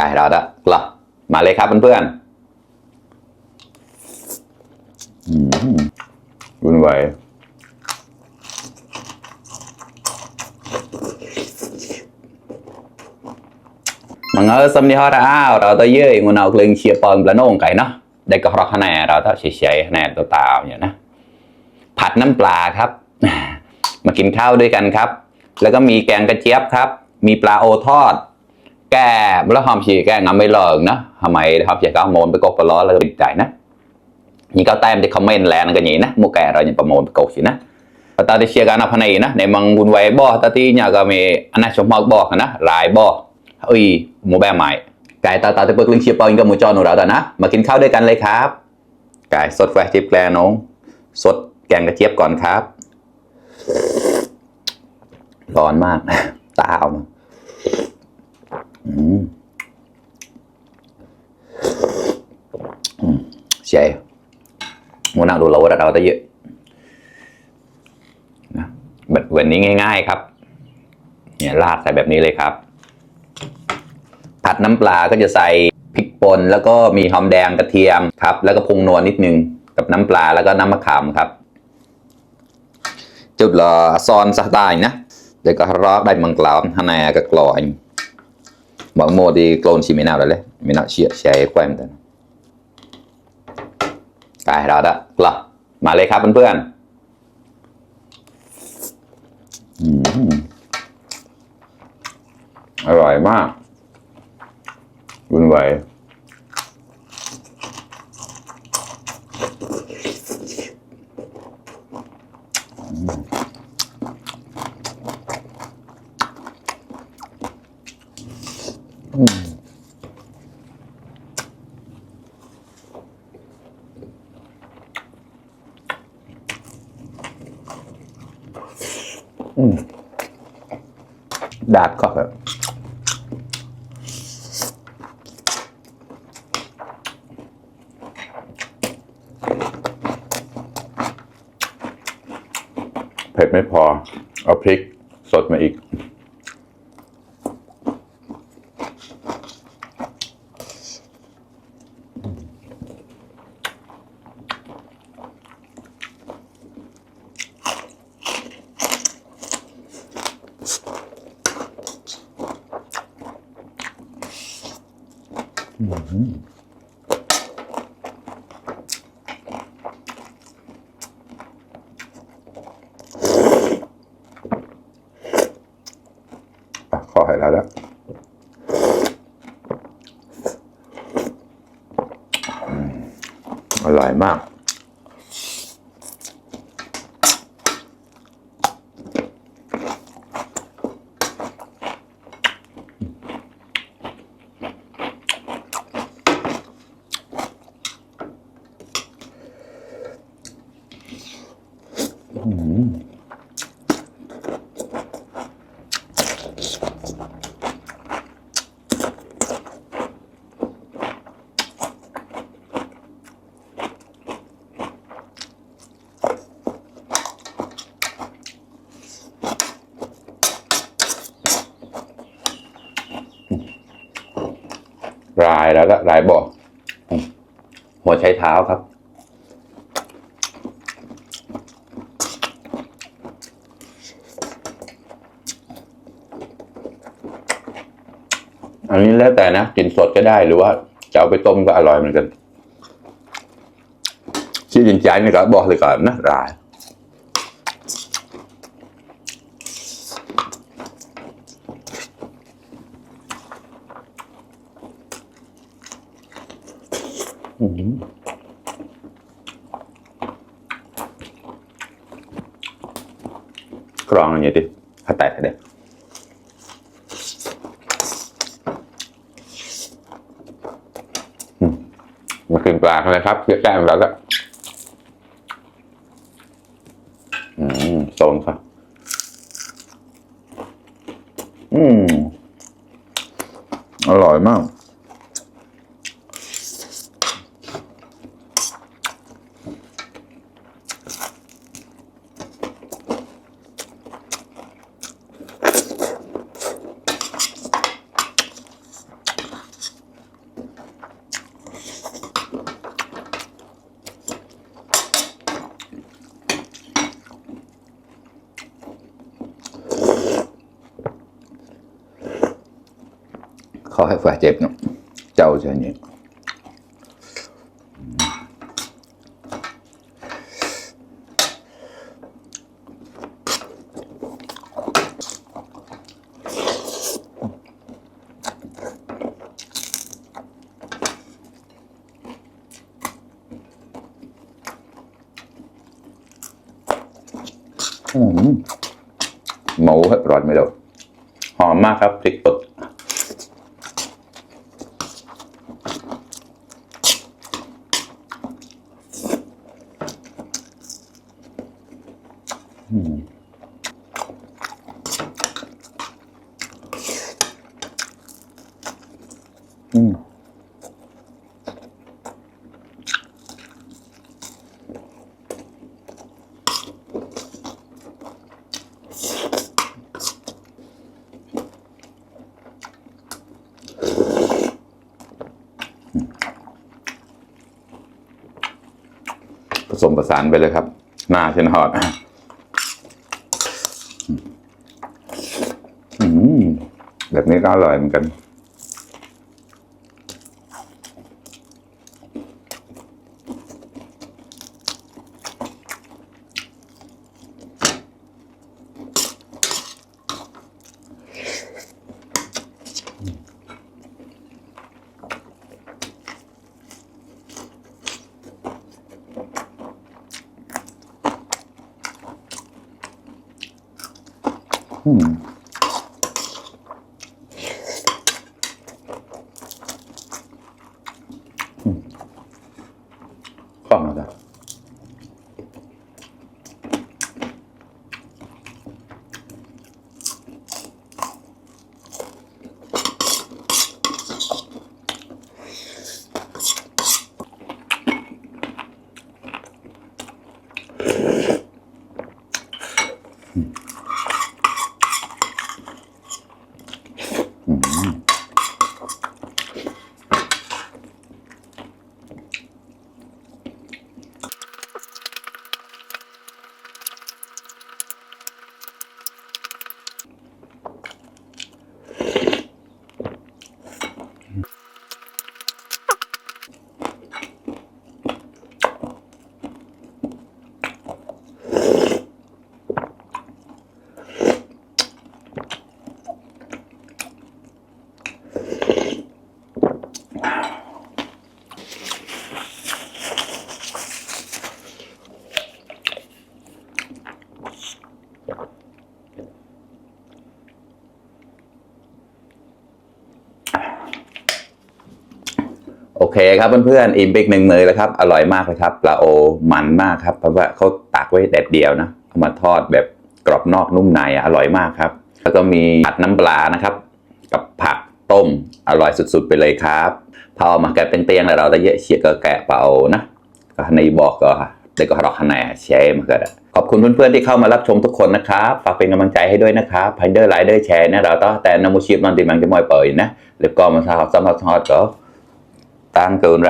กายเราละกลับมาเลยครับเพื่อนๆอืมวุ่นวายมังเออสมนิฮาราอ้าวเราตัวเย่ยงูนเอากลึงเชียร์ปอนปลาโหน่งไก่เนาะได้กระรอกคะแนนเราต้องเฉยๆคะแนนตัวตาวอย่างนะ ผัดน้ำปลาครับ มากินข้าวด้วยกันครับ แล้วก็มีแกงกระเจี๊ยบครับ มีปลาโอทอด แกแล้วหอมฉีแกงงำไม่เลิกนะทำไมครับอยากเอาโมนไปกบกล้อแล้วก็ปิดใจนะนี่ก็แต้มที่คอมเมนต์แลนกันอย่างนี้นะมูแกเรายังประโมนไปกบสินะตอนที่เชียร์กันเอาพนัยนะในมังบุญไว้บ่ตอนที่เนี่ยก็มีอันนั้นชมมากบอกนะหลายบ่เอ้ยหมูแบใหม่ไก่ตาตาที่เปิดลิงเชียร์ปอยกับหมูจอหนูเราแต่นะ มากินข้าวด้วยกันเลยครับไก่สดแฟร์จิบแกลน้องสดแกงกระเจี๊ยบก่อนครับ ร้อนมากตาเอามาอือ ใช่หมูนังดูเราว่าเราได้เยอะนะแบบวันนี้ง่าย ๆครับ เนี่ยราดใส่แบบนี้เลยครับ ผัดน้ำปลาก็จะใส่พริกป่นแล้วก็มีหอมแดงกระเทียมครับ แล้วก็ปรุงนวลนิดนึงกับน้ำปลาแล้วก็น้ำมะขามครับ จุด là son sa đài nhé để có rót đây bằng cloud hắn này cái clo anh mọi mô thì clone chỉ mình nào đấy lấy mình nào chia sẻ qua em tên cái đó đó clo มาเลยครับเพื่อนๆอืมอร่อยมากวุ่นวาย ดาดก็แบบเผ็ดไม่พอ เอาพริกสดมาอีก ขอให้แล้วแล้วอืมอร่อยมาก รายแล้วก็รายบอกหัวใช้เท้าครับ อันนี้แล้วแต่นะกินสดก็ได้หรือว่าจะเอาไปต้มก็อร่อยเหมือนกัน ชื่อจินใจนี่ก็บอกเลยก่อนนะราย กรองอย่างนี้ดิถ้าแตกเด็มากินปลากันเลยครับเพื่อแก้มแล้วก็อืมโซนครับอืมอร่อยมาก เขาให้ฝ่าเจ็บเนาะเจ้าเช่นนี้อืมหมูให้ร้อนไม่ด้หอมมากครับพริกป่น อืมผสมผสานไปเลยครับ หน้าเชนฮอดอืม แบบนี้ก็อร่อยเหมือนกันอื โอเคครับเพื่อนๆอิ่มไปอีกหนึ่งมือแล้วครับอร่อยมากเลยครับปลาโอมันมากครับเพราะว่าเขาตักไว้แดดเดียวนะเอามาทอดแบบกรอบนอกนุ่มในอร่อยมากครับ แล้วก็มีผัดน้ำปลานะครับ กับผักต้มอร่อยสุดๆไปเลยครับพอมาแกะเป็นเตียงแล้วเราจะเยอะเชียร์ก็แกะเปล่านะก็ในบอกก็ได้ก็รอกคะแนนแชร์มาเกิดขอบคุณเพื่อนๆที่เข้ามารับชมทุกคนนะครับฝากเป็นกำลังใจให้ด้วยนะครับไพเดอร์ไลเดอร์แชร์นะเราต้องแต่นำมูชีพมันติมันจะมอยเปิดนะแล้วก็มาทำสำหรับทอดก็ ตั้งเกิน